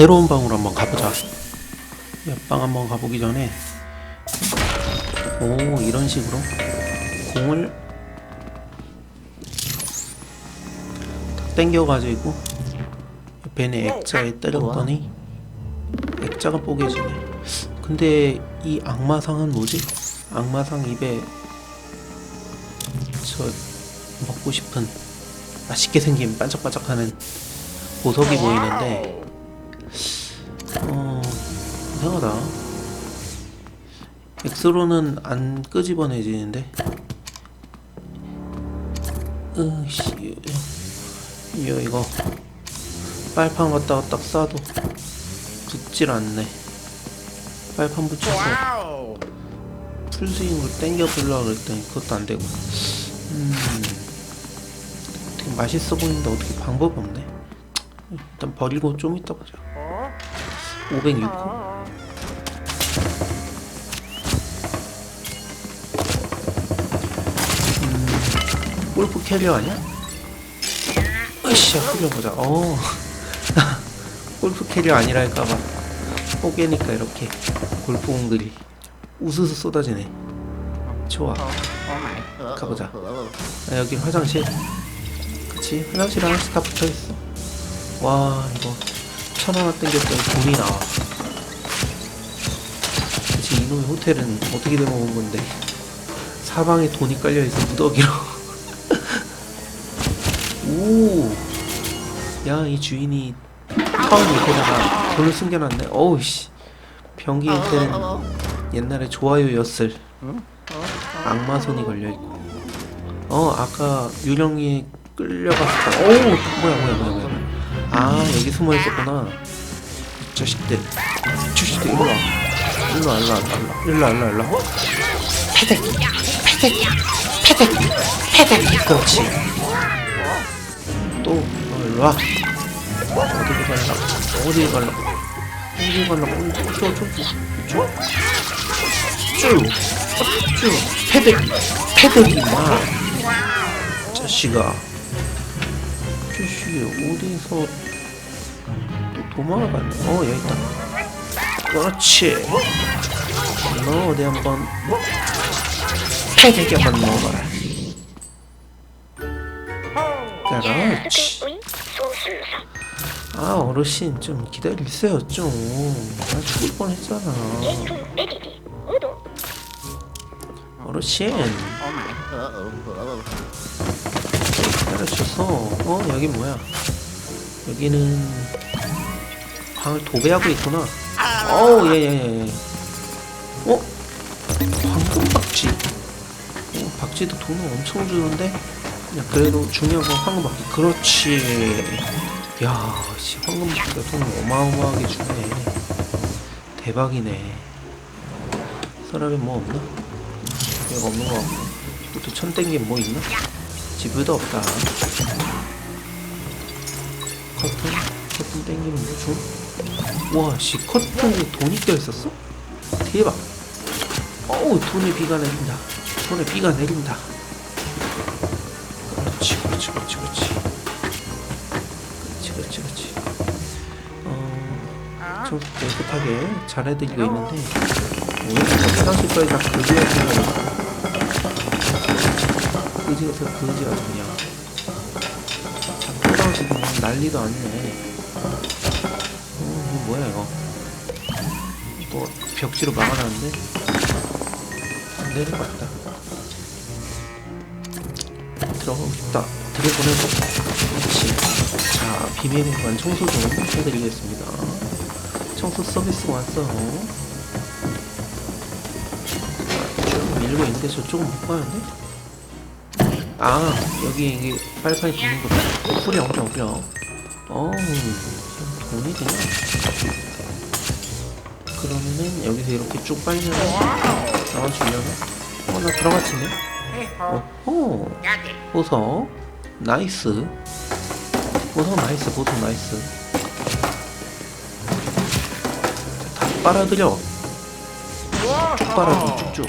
새로운 방으로 한번 가보자. 옆방 한번 가보기 전에 오 이런 식으로 공을 딱 당겨가지고 옆에 있는 액자에 때렸더니 액자가 뽀개지네. 근데 이 악마상은 뭐지? 악마상 입에 저 먹고 싶은 맛있게 생긴 반짝반짝하는 보석이 보이는데 어 이상하다. X로는 안 끄집어내지는데? 으씨 이거 이거. 빨판 갖다가 딱 싸도 붙질 않네. 빨판 붙여서 풀스윙으로 땡겨 보려고 그랬더니 그것도 안 되고. 음 되게 맛있어 보이는데 어떻게 방법이 없네 일단 버리고 좀 이따 보자. 506호 음, 골프 캐리어 아니야? 으쌰 흘려보자. 어. 골프 캐리어 아니랄까봐. 뽀개니까 이렇게 골프 공들이 우수수 쏟아지네. 좋아. 가보자. 아, 여기 화장실. 그치? 화장실 하나씩 다 붙어있어 와 이거 천 하나 땡겼더니 돈이 나와. 그치 이놈의 호텔은 어떻게 된온 건데? 사방에 돈이 깔려있어 무더기로. 오야 이 주인이 타운 밑에다가 돈을 숨겨놨네. 어우씨. 변기 호텔은 옛날에 좋아요였을 악마 손이 걸려있고. 어 아까 유령이 끌려갔다 오 뭐야 뭐야 뭐야 뭐야 아 여기 숨어 있었구나. 이 자식들 이 자식들 일로 와. 일로 와 일로 와 일로 와. 일로 와 일로 와 패대기 패대기 패대기 패대기. 그렇지. 또 어, 일로 와. 어디로 갈라 어디 갈라 어디 갈라 저저저쭉 쭉. 패대기 패대기 마 자식아. 자식이 어디서 또 도망가네. 어 여기 있다. 그렇지. 너 어디 한번 패대기 한번 먹어라 그렇지. 아 어르신 좀 기다리세요 좀나 죽을 뻔했잖아. 어르신. 기다려주셔서. 어 여기 뭐야? 여기는 방을 도배하고 있구나. 어우 예예 예 어? 황금 박쥐. 어, 박쥐도 돈을 엄청 주는데? 야, 그래도 중요한 건 황금 박쥐. 그렇지. 야 씨, 황금 박쥐가 돈을 어마어마하게 주네. 대박이네. 서랍에 뭐 없나? 여기 없는 거 같고. 또 천 땡긴 뭐 있나? 지브도 없다. 커튼? 커튼 땡기면 뭐 줘? 와 씨 커튼에 돈이 껴있었어? 대박. 어우 돈에 비가 내린다. 돈에 비가 내린다. 그렇지 그렇지 그렇지 그렇지. 그렇지 그렇지 그렇지. 어 좀 깨끗하게 잘 해드리고 있는데 왜 이렇게 화장실까지 다거 거지 같은 거지 같은 그냥 참 화장실 그냥 난리도 아니네. 어 이거 뭐야 이거? 뭐 벽지로 막아놨는데? 안 내려갔다. 들어가고 싶다. 들어보내고 그렇지 자 비밀 공간 청소 좀 해드리겠습니다. 청소 서비스 왔어. 쭉 밀고 있는데 저쪽은 못 가는데? 아 여기 이게 빨판이 붙는 거. 뿌려 뿌려 뿌려. 어우 돈이 되나? 그러면은 여기서 이렇게 쭉 빨면 나와주려나? 어나 들어갔지네? 어호 보석. 나이스. 보석 나이스 보석 나이스. 자, 다 빨아들여. 쭉 빨아들여 쭉쭉.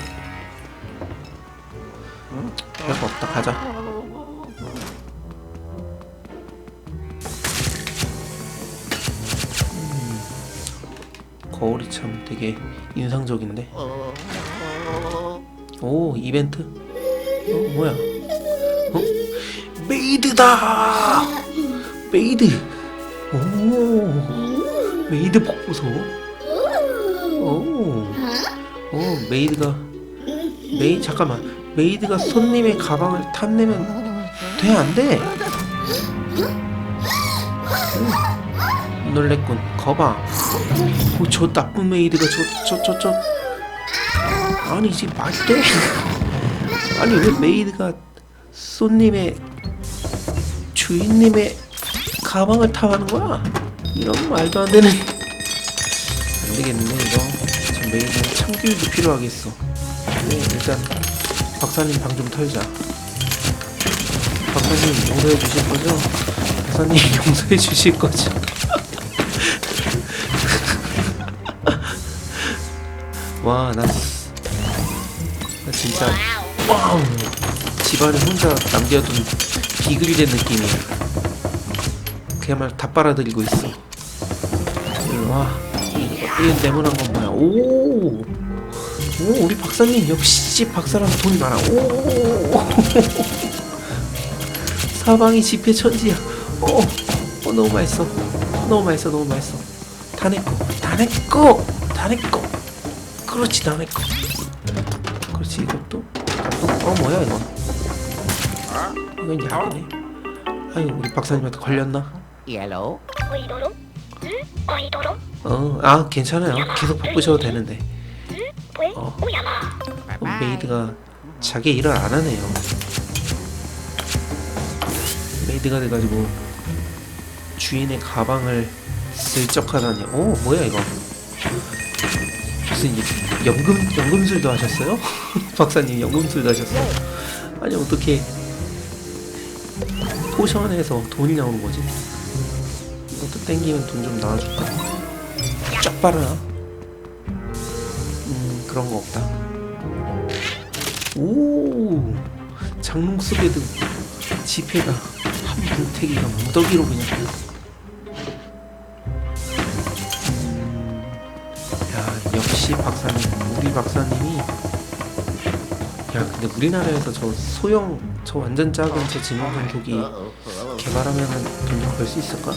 응? 별거 없다 가자 거울이 참 되게 인상적인데. 오 이벤트. 어 뭐야? 어 메이드다. 메이드. 오 메이드 복보소. 오. 오 메이드가 메이 잠깐만 메이드가 손님의 가방을 탐내면 돼 안 돼? 오, 놀랬군. 거봐. 오, 저 나쁜 메이드가 저 저 저 저. 아니 이제 맞대? 아니 왜 메이드가 손님의 주인님의 가방을 탐하는 거야? 이런 말도 안 되는 안 되겠는데 이거. 저 메이드는 참교육이 필요하겠어. 네 일단 박사님 방 좀 털자. 박사님 용서해 주실 거죠? 박사님 용서해 주실 거죠? 와, 나, 나 진짜 와우 집안에 혼자 남겨둔 비글이 된 느낌이야. 그야말로 다 빨아들이고 있어. 와. 이 네모난 건 뭐야? 오, 오, 우리 박사님 역시 박사랑 돈이 많아. 오, 사방이 지폐 천지야. 어, 어 너무 맛있어. 너무 맛있어, 너무 맛있어. 다 내꺼, 다 내꺼, 다 내꺼. 그렇지, 다 내꺼. 그렇지, 이것도. 어, 어 뭐야 이거? 이건 약이네. 아이고 우리 박사님한테 걸렸나? 옐로우. 어, 아 괜찮아요. 계속 바쁘셔도 되는데. 어, 어 메이드가 자기 일을 안 하네요. 메이드가 돼가지고 주인의 가방을 슬쩍 하다니. 오, 뭐야 이거? 무슨 이- 연금 연금술도 하셨어요? 박사님 연금술도 하셨어요? 아니 어떻게 포션에서 돈이 나오는 거지? 이것도 땡기면 돈 좀 나와줄까? 쫙 빨아라. 음 그런 거 없다. 오 장롱 속에도 지폐가 한 뭉태기가 무더기로 그냥 역시 박사님 우리 박사님이 야 근데 우리나라에서 저 소형 저 완전 작은 저 진공전조기 개발하면은 돈벌수 있을까?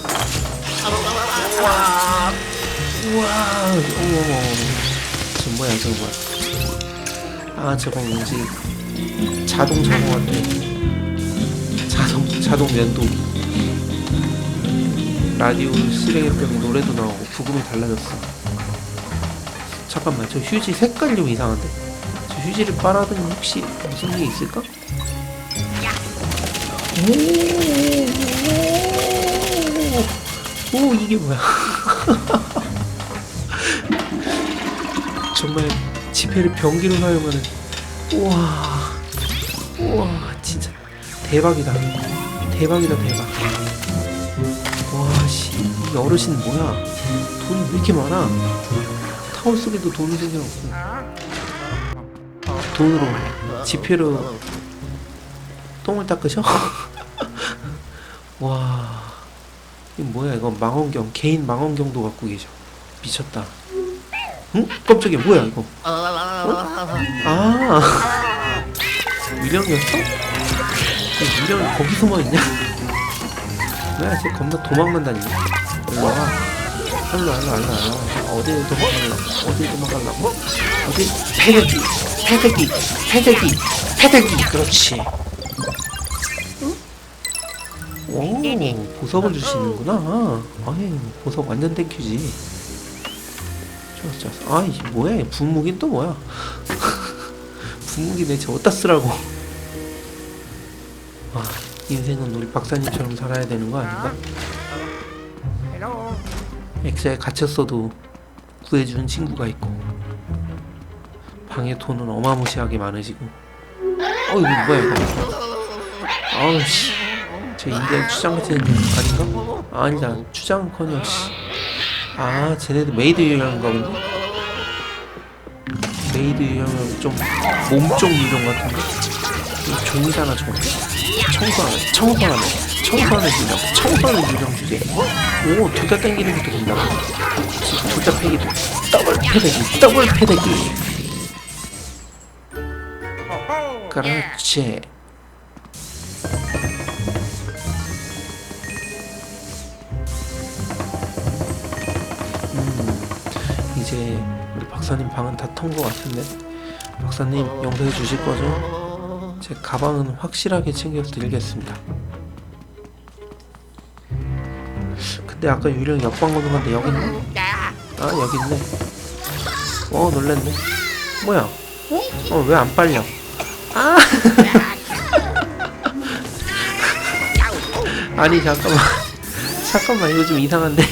우와 우와 어머 저 뭐야 저거 뭐야. 아 저거 뭔지? 자동 저거 같아 자동 자동 면도기 라디오 실행 때문에 노래도 나오고 부금이 달라졌어 잠깐만 저 휴지 색깔이 좀 이상한데 저 휴지를 빨아더니 혹시 무슨 게 있을까? 오, 오 이게 뭐야 정말 지폐를 변기로 사용하는 우와 우와 진짜 대박이다 대박이다 대박 와씨 이 어르신 뭐야 돈이 왜 이렇게 많아 타월 속에도 돈이 생겨났고 돈으로 지폐로. 똥을 닦으셔? 와. 이거 뭐야 이거? 망원경. 개인 망원경도 갖고 계셔. 미쳤다. 응? 깜짝이야. 뭐야 이거? 아. 유령이었어? 유령 거기 숨어있냐? 뭐야 쟤 겁나 도망만 다니네 일로와 일로와 일로와 일로와 어딜 도망갈라 어딜 도망갈라고? 어디? 패대기 패대기 패대기 패대기. 그렇지. 오 보석을 주시는구나. 아이 보석 완전 땡큐지. 좋았어 좋았어 아이 뭐야? 이 분무기는 또 뭐야? 분무기 대체 어디다 쓰라고? 와 인생은 우리 박사님처럼 살아야 되는 거 아닌가? Hello. 엑스에 갇혔어도 구해주는 친구가 있고 방에 돈은 어마무시하게 많으시고 어 이거 뭐야 이거 아우씨 저 인디안 추장 같은 애 아닌가? 아니다 추장커녕 씨아 쟤네들 메이드 유형인가 본데? 메이드 유형은 좀 몸쪽 유형 같은데? 종이잖아 종 청소 안 해. 청소 안 해. 청소하는 유령 주제 오 둘 다 땡기는 것도 된다고 둘 다 패기도 더블 패대기 더블 패대기. 그렇지. 음 이제 우리 박사님 방은 다 턴 것 같은데? 박사님 용서해 주실 거죠? 제 가방은 확실하게 챙겨서 드리겠습니다. 근데 아까 유령 옆방 오는 건데 여기 있네? 아 여기 있네. 어 놀랬네. 뭐야? 어? 어왜안 빨려? 아 아니 잠깐만 잠깐만 이거 좀 이상한데. 어,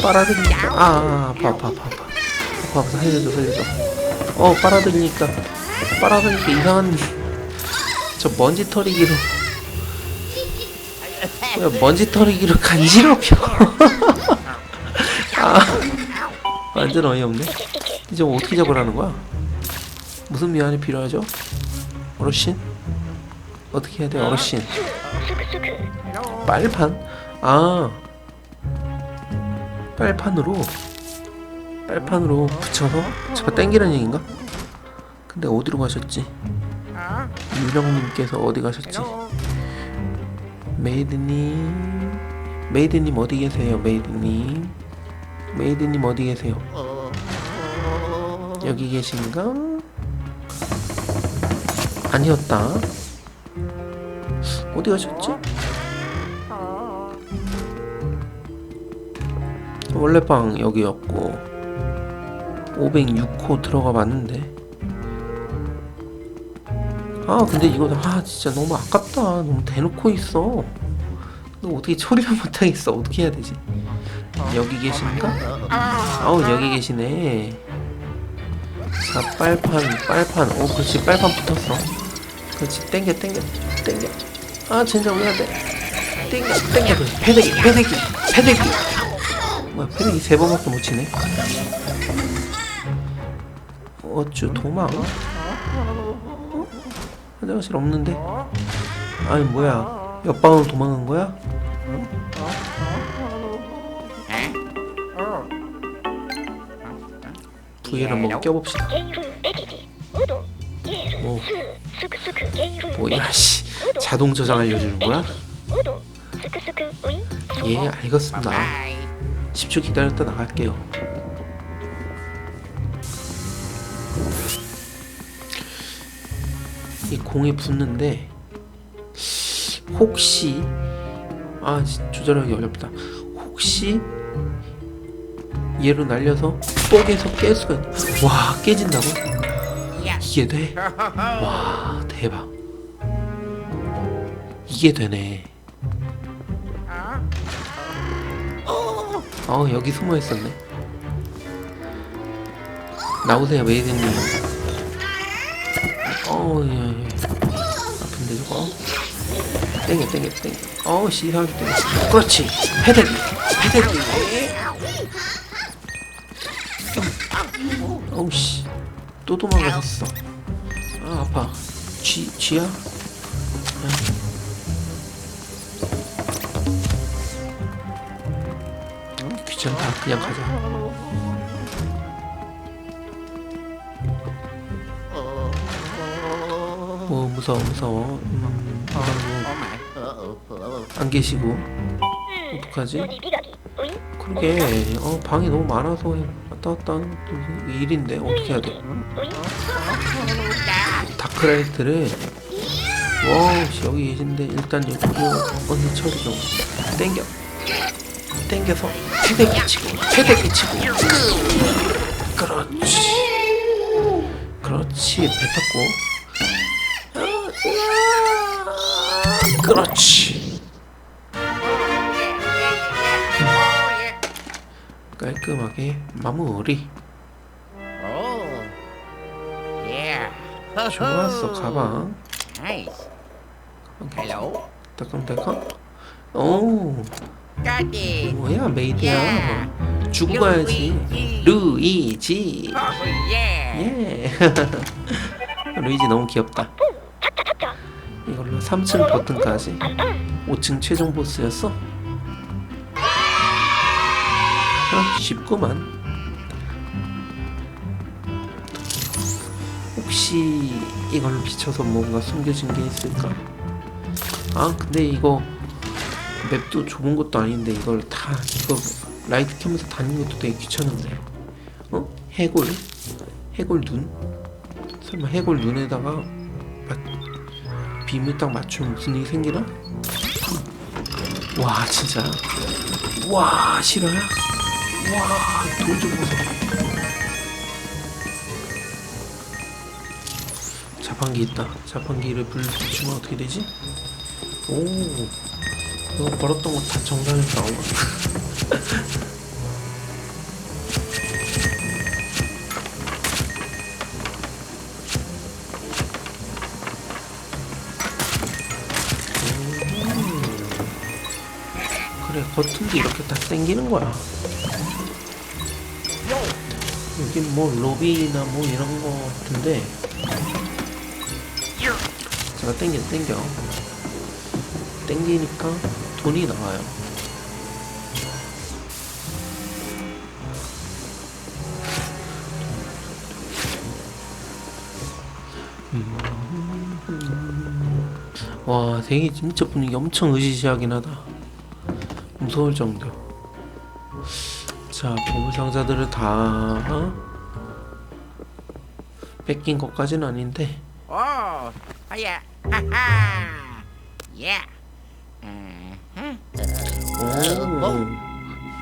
빨아들이니까 아, 아 아파 아파 아파 아파 아파 아파 살려줘 살려줘. 어 빨아들이니까 빨아들이니까 이상한 저 먼지 털이기로 왜 먼지 털이기로 간지럽혀. 아, 완전 어이없네. 이제 뭐 어떻게 잡으라는 거야? 무슨 미안이 필요하죠? 어르신? 어떻게 해야 돼, 어르신? 빨판? 아, 빨판으로 빨판으로 붙여서 제가 땡기라는 얘긴가? 근데 어디로 가셨지? 유령님께서 어디 가셨지? 메이드님 메이드님 어디 계세요 메이드님? 메이드님 어디 계세요? 여기 계신가? 아니었다. 어디 가셨지? 원래 방 여기였고 506호 들어가 봤는데 아 근데 이거 아 진짜 너무 아깝다. 너무 대놓고 있어. 너 어떻게 처리를 못하겠어? 어떻게 해야 되지? 여기 계신가? 아우 여기 계시네. 자 빨판 빨판. 오 그렇지. 빨판 붙었어. 그렇지. 땡겨 땡겨 땡겨. 아 젠장 왜 안돼. 땡겨 땡겨. 그렇지 패대기 패대기 패대기. 뭐야 패대기 세 번밖에 못 치네. 어쭈 도망. 어? 화장실 없는데? 아니 뭐야 옆방으로 도망간 거야? 두 개를 한번 껴봅시다 뭐, 뭐야 씨 자동 저장 알려주는 거야? 예 알겠습니다 10초 기다렸다 나갈게요 이 공에 붙는데 혹시 아 지- 조절하기 어렵다 혹시 얘로 날려서 뽁에서 깰 수가 있... 와 깨진다고? 이게 돼? 와 대박 이게 되네 어 여기 숨어 있었네. 나오세요 메이드님. 어우 예, 예. 아픈데 저거. 땡겨 땡겨 땡겨. 어우 씨 이상하게 땡겨. 그렇지. 패대기 패대기. 어우 씨또 도망가셨어. 아 아파. 쥐 쥐야? 귀찮다. 그냥 가자. 무서워 무서워. 음, 어, 안 계시고. 어떡하지? 그러게. 어 방이 너무 많아서 왔다 갔다 일인데? 어떻게 해야 돼? 다크라이트를. 와 여기 계신데 일단 여기 언니 쳐주죠 땡겨. 땡겨서 패대기 치고 패대기 치고. 그렇지. 그렇지. 뱉었고. 그렇지. 깔끔하게 마무리. Oh. 좋았어. 가방. Hello. 따끔따끔. 오. 뭐야 메이드야? 주고 가야지. 루이지. Oh. 예. 루이지 너무 귀엽다 3층 버튼까지 5층 최종 보스였어? 아 쉽구만 혹시 이걸로 비춰서 뭔가 숨겨진 게 있을까? 아 근데 이거 맵도 좁은 것도 아닌데 이걸 다 이거 라이트 켜면서 다니는 것도 되게 귀찮은데 어? 해골? 해골 눈? 설마 해골 눈에다가 맞, 빔을 딱 맞추면 무슨 일이 생기나? 와 진짜 와 실화야? 와돌좀 보소 자판기 있다 자판기를 불붙이면 어떻게 되지? 오 이거 벌었던 거 다 정산해서 나온 거 버튼도 이렇게 다 당기는 거야. 여긴 뭐 로비나 뭐 이런 거 같은데. 제가 땡겨 땡겨. 땡기니까 돈이 나와요. 와 되게 진짜 분위기 엄청 으시시하긴 하다 무서울 정도 자 보물상자들을 다 어? 뺏긴 것까지는 아닌데 yeah. Haha. yeah. Uh-huh. 오.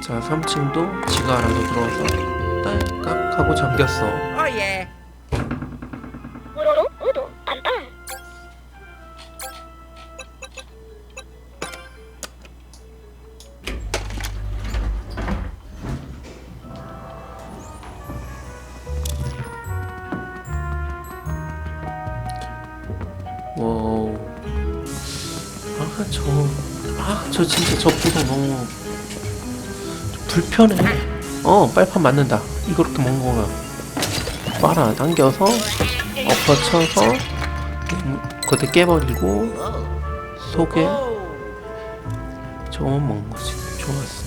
자 3층도 지가 알아서 들어와서 딸깍 하고 잠겼어 Oh yeah. 편해 어 빨판 맞는다 이거 이렇게 먹는 거가 빨아 당겨서 엎어쳐서 겉에 깨버리고. 속에. 저만 먹는 거지 좋았어